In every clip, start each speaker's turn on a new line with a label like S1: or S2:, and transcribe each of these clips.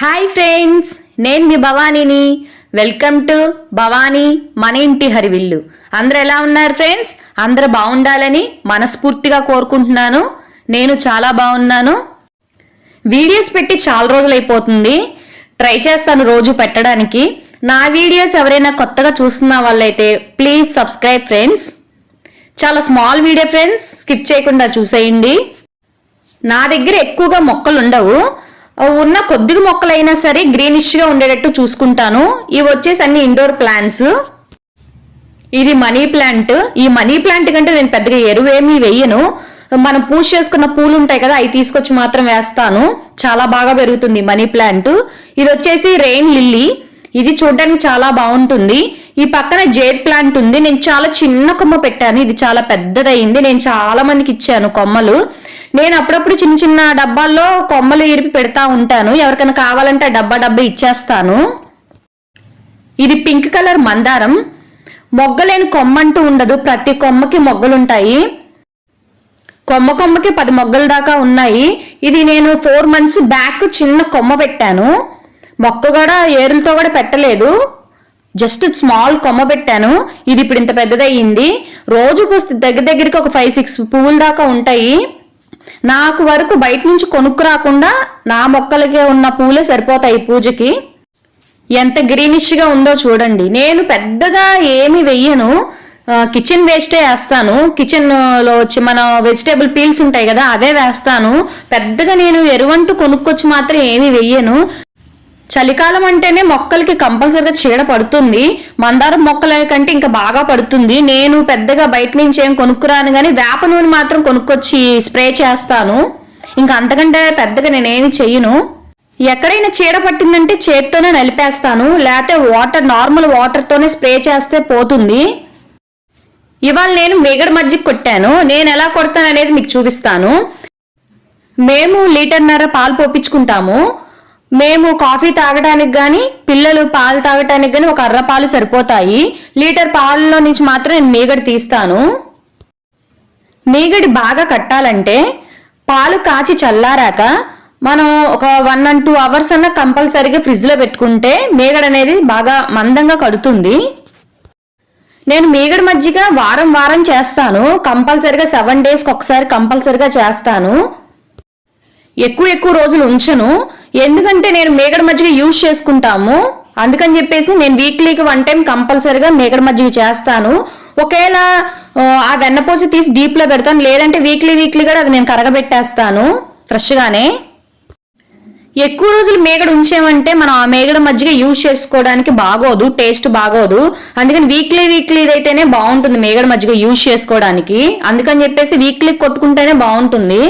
S1: Hi friends నేను మీ భవానీని. వెల్కమ్ టు భవానీ మన ఇంటి హరివిల్లు. అందరు ఎలా ఉన్నారు ఫ్రెండ్స్? అందరు బాగుండాలని మనస్ఫూర్తిగా కోరుకుంటున్నాను. నేను చాలా బాగున్నాను. వీడియోస్ పెట్టి చాలా రోజులు అయిపోతుంది. ట్రై చేస్తాను రోజు పెట్టడానికి. నా వీడియోస్ ఎవరైనా కొత్తగా చూస్తున్న వాళ్ళైతే ప్లీజ్ సబ్స్క్రైబ్ ఫ్రెండ్స్. చాలా స్మాల్ వీడియో ఫ్రెండ్స్ స్కిప్ చేయకుండా చూసేయండి. నా దగ్గర ఎక్కువగా మొక్కలు ఉండవు. ఉన్న కొద్దిగా మొక్కలైనా సరే గ్రీనిష్గా ఉండేటట్టు చూసుకుంటాను. ఇవి వచ్చేసి అన్ని ఇండోర్ ప్లాంట్స్. ఇది మనీ ప్లాంట్. ఈ మనీ ప్లాంట్ కంటే నేను పెద్దగా ఎరువేమీ వేయను. మనం పూజ చేసుకున్న పూలు ఉంటాయి కదా అవి తీసుకొచ్చి మాత్రం వేస్తాను. చాలా బాగా పెరుగుతుంది మనీ ప్లాంట్. ఇది వచ్చేసి రెయిన్ లిల్లీ. ఇది చూడడానికి చాలా బాగుంటుంది. ఈ పక్కన జేడ్ ప్లాంట్ ఉంది. నేను చాలా చిన్న కొమ్మ పెట్టాను. ఇది చాలా పెద్దదయింది. నేను చాలా మందికి ఇచ్చాను కొమ్మలు. నేను అప్పుడప్పుడు చిన్న చిన్న డబ్బాల్లో కొమ్మలు ఇరిపి పెడతా ఉంటాను. ఎవరికైనా కావాలంటే ఆ డబ్బా డబ్బా ఇచ్చేస్తాను. ఇది పింక్ కలర్ మందారం. మొగ్గలేని కొమ్మ అంటూ ఉండదు. ప్రతి కొమ్మకి మొగ్గలుంటాయి. కొమ్మ కొమ్మకి పది మొగ్గల దాకా ఉన్నాయి. ఇది నేను ఫోర్ మంత్స్ బ్యాక్ చిన్న కొమ్మ పెట్టాను. మొక్క కూడా ఏరులతో కూడా పెట్టలేదు. జస్ట్ స్మాల్ కొమ్మ పెట్టాను. ఇది ఇప్పుడు ఇంత పెద్దదయ్యింది. రోజు పూస్తే దగ్గర దగ్గరికి ఒక ఫైవ్ సిక్స్ పువ్వుల దాకా ఉంటాయి. నాకు వరకు బయట నుంచి కొనుక్కు రాకుండా నా మొక్కలకే ఉన్న పూలే సరిపోతాయి పూజకి. ఎంత గ్రీనిష్గా ఉందో చూడండి. నేను పెద్దగా ఏమి వెయ్యను. కిచెన్ వేస్టే వేస్తాను. కిచెన్లో వచ్చి మన వెజిటేబుల్ పీల్స్ ఉంటాయి కదా అవే వేస్తాను. పెద్దగా నేను ఎరువంటూ కొనుక్కొచ్చి మాత్రం ఏమి వెయ్యను. చలికాలం అంటేనే మొక్కలకి కంపల్సరిగా చీడ పడుతుంది. మందారం మొక్కల కంటే ఇంకా బాగా పడుతుంది. నేను పెద్దగా బయట నుంచి ఏం కొనుక్కురాను కానీ వేప నూనె మాత్రం కొనుక్కొచ్చి స్ప్రే చేస్తాను. ఇంకా అంతకంటే పెద్దగా నేనేమి చెయ్యను. ఎక్కడైనా చీడ పట్టిందంటే చేత్తోనే నలిపేస్తాను. లేకపోతే వాటర్ నార్మల్ వాటర్తోనే స్ప్రే చేస్తే పోతుంది. ఇవాళ నేను మేగడ మజ్జిగ కొట్టాను. నేను ఎలా కొడతాను అనేది మీకు చూపిస్తాను. మేము లీటర్న్నర పాలు పోపించుకుంటాము మేము కాఫీ తాగడానికి కానీ పిల్లలు పాలు తాగటానికి కానీ ఒక అర్ర పాలు సరిపోతాయి. లీటర్ పాలలో నుంచి మాత్రం నేను మీగడ తీస్తాను. మీగడి బాగా కట్టాలంటే పాలు కాచి చల్లారాక మనం ఒక వన్ అండ్ టూ అవర్స్ అన్న కంపల్సరీగా ఫ్రిడ్జ్లో పెట్టుకుంటే మీగడ అనేది బాగా మందంగా కడుతుంది. నేను మీగడ మజ్జిగ వారం వారం చేస్తాను. కంపల్సరీగా సెవెన్ డేస్కి ఒకసారి కంపల్సరీగా చేస్తాను. ఎక్కువ ఎక్కువ రోజులు ఉంచను. ఎందుకంటే నేను మేగడ మజ్జిగ యూజ్ చేసుకుంటాము. అందుకని చెప్పేసి నేను వీక్లీకి వన్ టైం కంపల్సరీగా మేకడ మజ్జిగ చేస్తాను. ఒకవేళ ఆ వెన్నపోసి తీసి డీప్లో పెడతాను. లేదంటే వీక్లీ వీక్లీ కూడా అది నేను కరగబెట్టేస్తాను. ఫ్రెష్గానే. ఎక్కువ రోజులు మేగడ ఉంచామంటే మనం ఆ మేగడ మజ్జిగ యూజ్ చేసుకోవడానికి బాగోదు టేస్ట్ బాగోదు. అందుకని వీక్లీ వీక్లీ అయితేనే బాగుంటుంది మేగడ మజ్జిగ యూజ్ చేసుకోవడానికి. అందుకని చెప్పేసి వీక్లీ కొట్టుకుంటేనే బాగుంటుంది.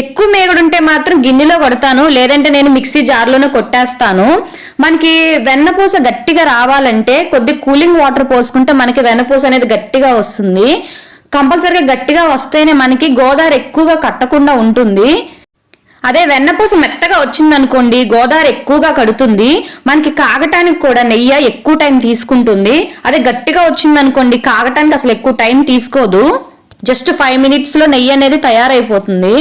S1: ఎక్కువ మేగడుంటే మాత్రం గిన్నెలో కొడతాను లేదంటే నేను మిక్సీ జార్లోనే కొట్టేస్తాను. మనకి వెన్నపూస గట్టిగా రావాలంటే కొద్ది కూలింగ్ వాటర్ పోసుకుంటే మనకి వెన్నపూస అనేది గట్టిగా వస్తుంది. కంపల్సరీగా గట్టిగా వస్తేనే మనకి గోదావరి ఎక్కువగా కట్టకుండా ఉంటుంది. అదే వెన్నపూస మెత్తగా వచ్చిందనుకోండి గోదావరి ఎక్కువగా కడుతుంది. మనకి కాగటానికి కూడా నెయ్యి ఎక్కువ టైం తీసుకుంటుంది. అదే గట్టిగా వచ్చిందనుకోండి కాగటానికి అసలు ఎక్కువ టైం తీసుకోదు. జస్ట్ ఫైవ్ మినిట్స్లో నెయ్యి అనేది తయారైపోతుంది.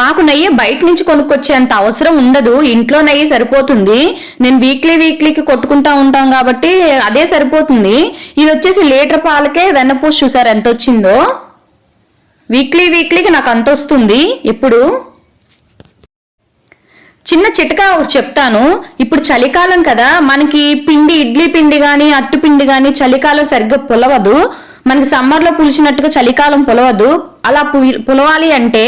S1: మాకు నెయ్యి బయట నుంచి కొనుక్కొచ్చేంత అవసరం ఉండదు. ఇంట్లో నెయ్యి సరిపోతుంది. నేను వీక్లీ వీక్లీకి కొట్టుకుంటా ఉంటాం కాబట్టి అదే సరిపోతుంది. ఇది వచ్చేసి లీటర్ పాలకే వెన్నపూసి చూసారు ఎంత వచ్చిందో? వీక్లీ వీక్లీకి నాకు అంత వస్తుంది. ఇప్పుడు చిన్న చిటకా ఒకటి చెప్తాను. ఇప్పుడు చలికాలం కదా. మనకి పిండి ఇడ్లీ పిండి కానీ అట్టు పిండి కానీ చలికాలం సరిగ్గా పులవదు. మనకి సమ్మర్లో పులిచినట్టుగా చలికాలం పులవదు. అలా పులవాలి అంటే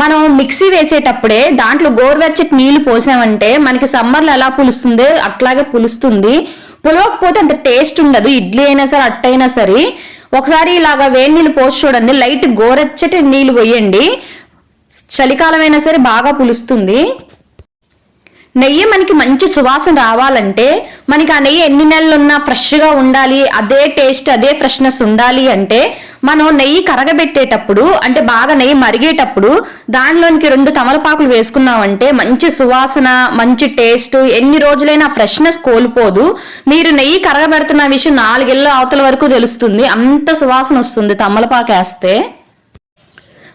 S1: మనం మిక్సీ వేసేటప్పుడే దాంట్లో గోరువెచ్చటి నీళ్ళు పోసామంటే మనకి సమ్మర్లో ఎలా పులుస్తుందో అట్లాగే పులుస్తుంది. పులవకపోతే అంత టేస్ట్ ఉండదు. ఇడ్లీ అయినా సరే అట్టయినా సరే. ఒకసారి ఇలాగా వేడి నీళ్ళు పోసి చూడండి. లైట్ గోరెచ్చటి నీళ్ళు పోయండి. చలికాలం అయినా సరే బాగా పులుస్తుంది. నెయ్యి మనకి మంచి సువాసన రావాలంటే మనకి ఆ నెయ్యి ఎన్ని నెలలు ఉన్నా ఫ్రెష్గా ఉండాలి. అదే టేస్ట్ అదే ఫ్రెష్నెస్ ఉండాలి అంటే మనం నెయ్యి కరగబెట్టేటప్పుడు అంటే బాగా నెయ్యి మరిగేటప్పుడు దానిలోనికి రెండు తమలపాకులు వేసుకున్నామంటే మంచి సువాసన మంచి టేస్ట్ ఎన్ని రోజులైనా ఫ్రెష్నెస్ కోల్పోదు. మీరు నెయ్యి కరగబెడుతున్న విషయం నాలుగేళ్ళ అవతల వరకు తెలుస్తుంది. అంత సువాసన వస్తుంది తమలపాకు వేస్తే.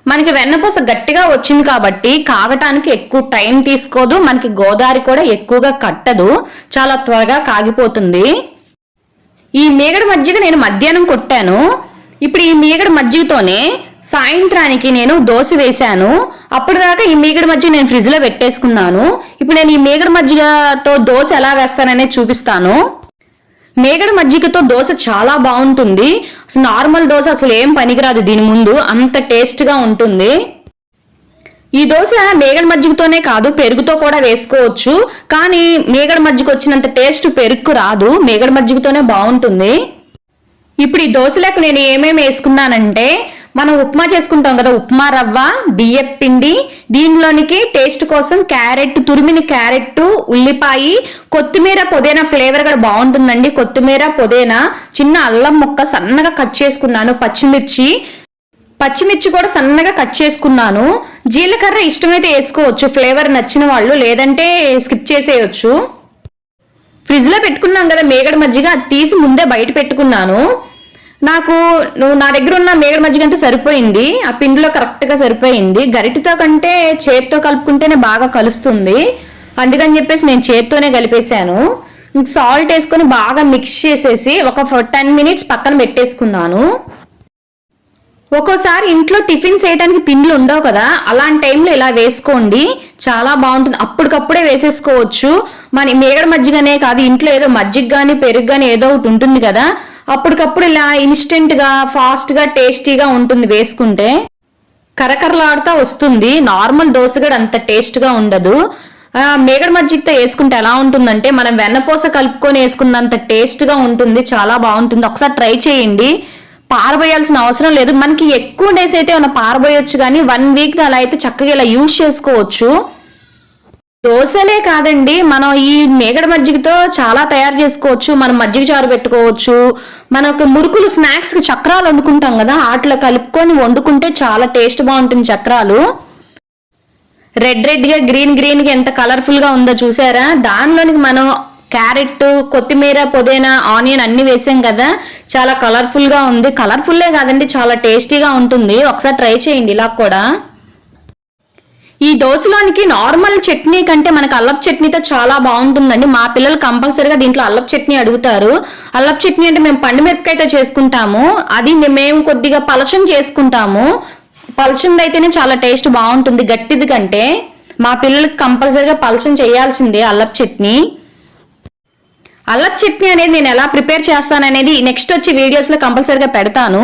S1: మనకి వెన్నపూస గట్టిగా వచ్చింది కాబట్టి కాగటానికి ఎక్కువ టైం తీసుకోదు. మనకి గోదావరి కూడా ఎక్కువగా కట్టదు. చాలా త్వరగా కాగిపోతుంది. ఈ మేగడ మజ్జిగ నేను మధ్యాహ్నం కొట్టాను. ఇప్పుడు ఈ మీగడ మజ్జిగతోనే సాయంత్రానికి నేను దోశ వేశాను. అప్పటిదాకా ఈ మీగడ మజ్జిగ నేను ఫ్రిడ్జ్లో పెట్టేసుకున్నాను. ఇప్పుడు నేను ఈ మీగడ మజ్జిగతో దోశ ఎలా వేస్తాననేది చూపిస్తాను. మేగడ మజ్జిగతో దోశ చాలా బాగుంటుంది. నార్మల్ దోశ అసలు ఏం పనికిరాదు దీని ముందు. అంత టేస్ట్గా ఉంటుంది. ఈ దోశ మేగడ మజ్జిగతోనే కాదు పెరుగుతో కూడా వేసుకోవచ్చు. కానీ మేగడ మజ్జిగ వచ్చినంత టేస్ట్ పెరుగుకు రాదు. మేగడ మజ్జిగతోనే బాగుంటుంది. ఇప్పుడు ఈ దోశలకు నేను ఏమేమి వేసుకున్నానంటే మనం ఉప్మా చేసుకుంటాం కదా ఉప్మా రవ్వ బియ్యం పిండి దీనిలోనికి టేస్ట్ కోసం క్యారెట్ తురిమిన క్యారెట్ ఉల్లిపాయ కొత్తిమీర పుదీనా ఫ్లేవర్ కూడా బాగుంటుందండి. కొత్తిమీర పుదీనా చిన్న అల్లం ముక్క సన్నగా కట్ చేసుకున్నాను పచ్చిమిర్చి. పచ్చిమిర్చి కూడా సన్నగా కట్ చేసుకున్నాను. జీలకర్ర ఇష్టమైతే వేసుకోవచ్చు ఫ్లేవర్ నచ్చిన వాళ్ళు లేదంటే స్కిప్ చేసేయచ్చు. ఫ్రిడ్జ్లో పెట్టుకున్నాం కదా మేగడ మజ్జిగ అది తీసి ముందే బయట పెట్టుకున్నాను. నాకు నువ్వు నా దగ్గర ఉన్న మేగడ మజ్జిగ అంటే సరిపోయింది. ఆ పిండిలో కరెక్ట్గా సరిపోయింది. గరిటితో కంటే చేతితో కలుపుకుంటేనే బాగా కలుస్తుంది. అందుకని చెప్పేసి నేను చేతితోనే కలిపేశాను. సాల్ట్ వేసుకొని బాగా మిక్స్ చేసేసి ఒక టెన్ మినిట్స్ పక్కన పెట్టేసుకున్నాను. ఒక్కోసారి ఇంట్లో టిఫిన్స్ వేయడానికి పిండ్లు ఉండవు కదా అలాంటి టైంలో ఇలా వేసుకోండి. చాలా బాగుంటుంది. అప్పటికప్పుడే వేసేసుకోవచ్చు. మన మేగడ మజ్జిగనే కాదు ఇంట్లో ఏదో మజ్జిగ కానీ పెరుగు కానీ ఏదో ఒకటి ఉంటుంది కదా అప్పటికప్పుడు ఇలా ఇన్స్టెంట్గా ఫాస్ట్గా టేస్టీగా ఉంటుంది వేసుకుంటే. కరకరలాడుతా వస్తుంది. నార్మల్ దోశ కూడా అంత టేస్ట్గా ఉండదు. మేగడ మజ్జిగతో వేసుకుంటే ఎలా ఉంటుందంటే మనం వెన్నపూస కలుపుకొని వేసుకున్నంత టేస్ట్గా ఉంటుంది. చాలా బాగుంటుంది. ఒకసారి ట్రై చేయండి. పారబోయాల్సిన అవసరం లేదు. మనకి ఎక్కువ డేస్ అయితే ఏమైనా పారబోయొచ్చు కానీ వన్ వీక్ అలా అయితే చక్కగా ఇలా యూజ్ చేసుకోవచ్చు. దోశలే కాదండి మనం ఈ మేగడ మజ్జిగతో చాలా తయారు చేసుకోవచ్చు. మనం మజ్జిగ చారు పెట్టుకోవచ్చు. మనకు మురుకులు స్నాక్స్కి చక్రాలు వండుకుంటాం కదా వాటిలో కలుపుకొని వండుకుంటే చాలా టేస్ట్ బాగుంటుంది చక్రాలు. రెడ్ రెడ్గా గ్రీన్ గ్రీన్గా ఎంత కలర్ఫుల్గా ఉందో చూసారా? దానిలోనికి మనం క్యారెట్ కొత్తిమీర పుదీనా ఆనియన్ అన్ని వేసాం కదా. చాలా కలర్ఫుల్గా ఉంది. కలర్ఫుల్లే కాదండి చాలా టేస్టీగా ఉంటుంది. ఒకసారి ట్రై చేయండి ఇలా కూడా. ఈ దోశలోనికి నార్మల్ చట్నీ కంటే మనకు అల్లపు చట్నీతో చాలా బాగుంటుందండి. మా పిల్లలు కంపల్సరీగా దీంట్లో అల్లపు చట్నీ అడుగుతారు. అల్లపు చట్నీ అంటే మేము పండుమిరపకాయతో చేసుకుంటాము. అది మేము కొద్దిగా పలచం చేసుకుంటాము. పలచంది అయితేనే చాలా టేస్ట్ బాగుంటుంది గట్టిది కంటే. మా పిల్లలకి కంపల్సరీగా పలచం చేయాల్సిందే అల్లపు చట్నీ. అల్లపు చట్నీ అనేది నేను ఎలా ప్రిపేర్ చేస్తాననేది నెక్స్ట్ వచ్చే వీడియోస్లో కంపల్సరీగా పెడతాను.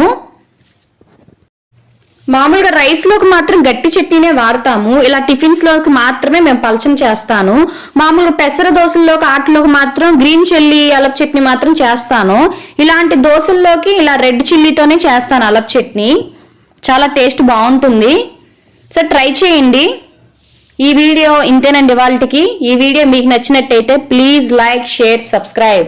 S1: మామూలుగా రైస్లోకి మాత్రం గట్టి చట్నీనే వాడతాము. ఇలా టిఫిన్స్లోకి మాత్రమే మేము పలచం చేస్తాను. మామూలుగా పెసర దోశల్లోకి ఆటలోకి మాత్రం గ్రీన్ చిల్లీ అలప్ చట్నీ మాత్రం చేస్తాను. ఇలాంటి దోశల్లోకి ఇలా రెడ్ చిల్లీతోనే చేస్తాను అలప్ చట్నీ. చాలా టేస్ట్ బాగుంటుంది. సో ట్రై చేయండి. ఈ వీడియో ఇంతేనండి వాళ్ళకి. ఈ వీడియో మీకు నచ్చినట్టయితే ప్లీజ్ లైక్ షేర్ సబ్స్క్రైబ్.